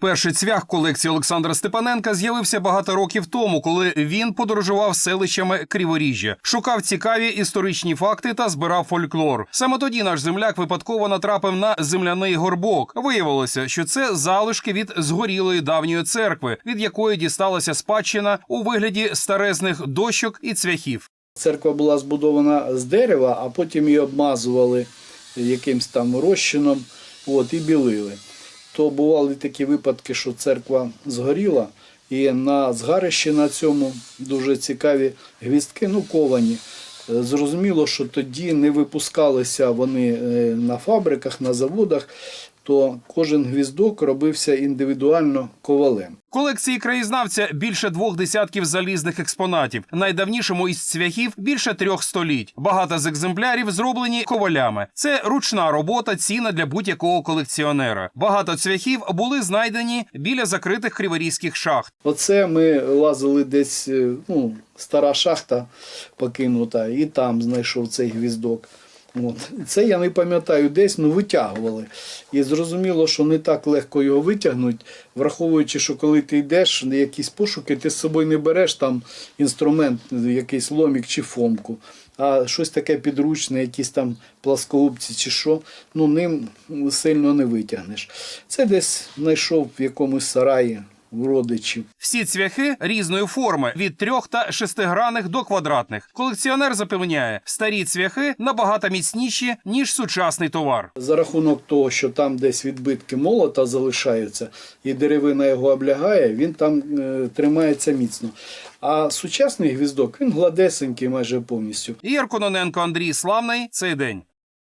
Перший цвях колекції Олександра Степаненка з'явився багато років тому, коли він подорожував селищами Криворіжжя, шукав цікаві історичні факти та збирав фольклор. Саме тоді наш земляк випадково натрапив на земляний горбок. Виявилося, що це залишки від згорілої давньої церкви, від якої дісталася спадщина у вигляді старезних дощок і цвяхів. Церква була збудована з дерева, а потім її обмазували якимсь там розчином от, і білили. То бували такі випадки, що церква згоріла, і на згарищі на цьому дуже цікаві гвіздки, ну ковані. Е, Зрозуміло, що тоді не випускалися вони е, на фабриках, на заводах, то кожен гвіздок робився індивідуально ковалем. Колекції краєзнавця більше двох десятків залізних експонатів. Найдавнішому із цвяхів більше трьох століть. Багато з екземплярів зроблені ковалями. Це ручна робота, ціна для будь-якого колекціонера. Багато цвяхів були знайдені біля закритих криворізьких шахт. Оце ми лазили десь, е, ну, стара шахта покинута, і там знайшов цей гвіздок. От. Це я не пам'ятаю десь, ну витягували. І зрозуміло, що не так легко його витягнути, враховуючи, що коли ти йдеш на якісь пошуки, ти з собою не береш там інструмент, якийсь ломік чи фомку, а щось таке підручне, якісь там пласкогубці чи що, ну ним сильно не витягнеш. Це десь знайшов в якомусь сараї родичів. Всі цвяхи різної форми від трьох та шестигранних до квадратних. Колекціонер запевняє, старі цвяхи набагато міцніші ніж сучасний товар. За рахунок того, що там десь відбитки молота залишаються, і деревина його облягає, він там е, тримається міцно. А сучасний гвіздок він гладесенький майже повністю. Ігор Кононенко, Андрій Славний. Цей день.